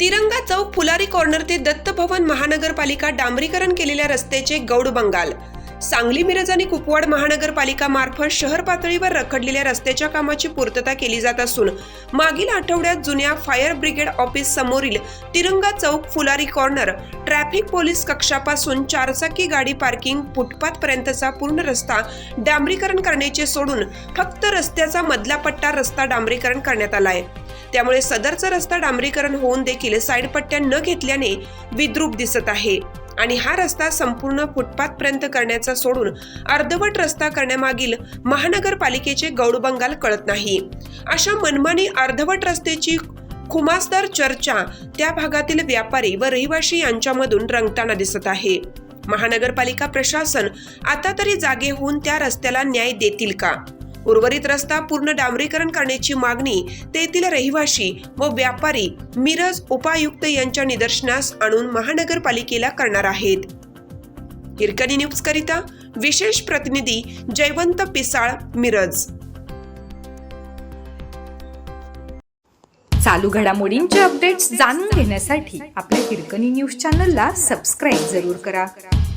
तिरंगा चौक फुलारी कॉर्नर ते दत्त भवन महानगरपालिका डांबरीकरण केलेल्या रस्त्याचे गौड बंगाल. सांगली मिरज आणि कुपवाड महानगरपालिका मार्फत शहर पातळीवर रखडलेल्या रस्त्याच्या कामाची पूर्तता केली जात असून मागील आठवड्यात जुन्या फायर ब्रिगेड ऑफिस समोरील Tiranga Chowk Phulari corner traffic police कक्षापासून चारचाकी गाडी पार्किंग फुटपाथ पर्यंतचा पूर्ण रस्ता डांबरीकरण करण्याचे सोडून फक्त रस्त्याचा मधला पट्टा रस्ता डांबरीकरण करण्यात आलाय त्यामुळे सदरचा रस्ता डांबरीकरण होऊन देखील साईड पट्ट्या न घेतल्याने विद्रूप दिसत आहे. आणि हा रस्ता संपूर्ण फुटपाथ पर्यंत करण्याचा सोडून अर्धवट रस्ता करण्यामागील महानगरपालिकेचे गौडबंगाल कळत नाही. अशा मनमानी अर्धवट रस्त्याची खुमासदार चर्चा त्या भागातील व्यापारी व रहिवाशी यांच्यामधून रंगताना दिसत आहे. महानगरपालिका प्रशासन आता तरी जागे होऊन त्या रस्त्याला न्याय देतील का? उर्वरित रस्ता पूर्ण डांबरीकरण करण्याची मागणी तेथील रहिवाशी व व्यापारी मिरज उपायुक्त यांच्या निदर्शनास आणून महानगरपालिकेला करणार आहेत. हिरकणी न्यूज करिता विशेष प्रतिनिधी जयवंत पिसाळ मिरज. चालू घडामोडींचे अपडेट्स जाणून घेण्यासाठी आपल्या हिरकणी न्यूज चॅनलला सबस्क्राईब जरूर करा.